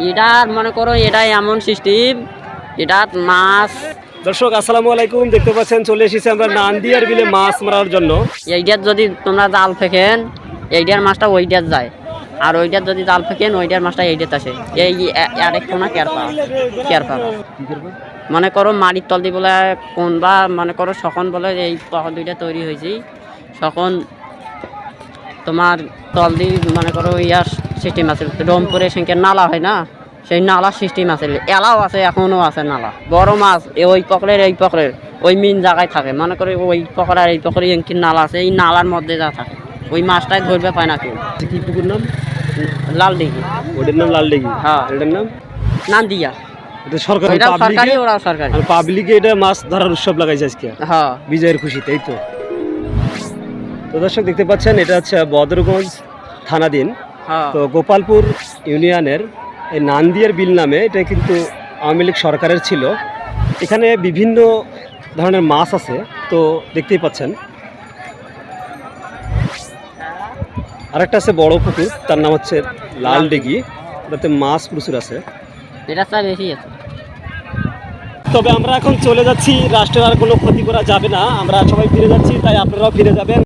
এটা মনে করো এটা এমন সিস্টেম এটা মাছ। দর্শক আসসালামু আলাইকুম দেখতে পাচ্ছেন চলে এসেছি আমরা নান্দিয়ার বিলে মাছ মারার জন্য। এইটার যদি তোমরা জাল ফেকেন এইটার মাছটা ওইটার যায়। আর ওইটার যদি জাল ফেকেন ওইটার মাছটা এইটার আসে। এই এ- আরেক কোনা কেয়ার পাওয়া কেয়ার পাওয়া মনে করো মাটির তল দিয়ে বলে কোন বা মনে করো সখন বলে এই পখন দুইটা তৈরি হয়েছে। সখন তোমার তল দিয়ে মনে করো ইয়ার সিস্টেম আছে। রংপুরে সেখানে নালা হয় না? সেই নালার সিস্টেম আছে। এলাও আছে এখনও আছে নালা। বড় মাছ ওই পকড়ের এই পকড়ের। ওই মিন জায়গায় থাকে। মনে করো ওই পকড় আর এই পকড়ে এমকি নালা আছে এই নালার মধ্যে যা থাকে। ওই মাছটাই ধরবে পায় না কেউ। কি পুকুর নাম? লাল দিঘি ওটার নাম লালডিঘি হ্যাঁ। এটার নাম? নাম দিয়া এটা সরকার সরকারি পাবলিকে সরকারি। আর পাবলিকে এটা মাছ ধরার উৎসব লাগাইছে আজকে। হ্যাঁ। বিজয়ের খুশিতে এই তো? তো দর্শক দেখতে পাচ্ছেন এটা হচ্ছে বদরগঞ্জ থানাধীন তো গোপালপুর ইউনিয়নের এই নান্দিয়ার বিল নামে এটা কিন্তু আওয়ামী লীগ সরকারের ছিল। এখানে বিভিন্ন ধরনের মাছ আছে তো দেখতেই পাচ্ছেন। আরেকটা আছে বড় পুকুর তার নাম হচ্ছে লাল ডিগি। ওটাতে মাছ প্রচুর আছে। এটা চা বেশি আছে। তবে আমরা এখন চলে যাচ্ছি রাষ্ট্রের আর কোনো ক্ষতি করা যাবে না। আমরা সবাই ফিরে যাচ্ছি তাই আপনারাও ফিরে যাবেন।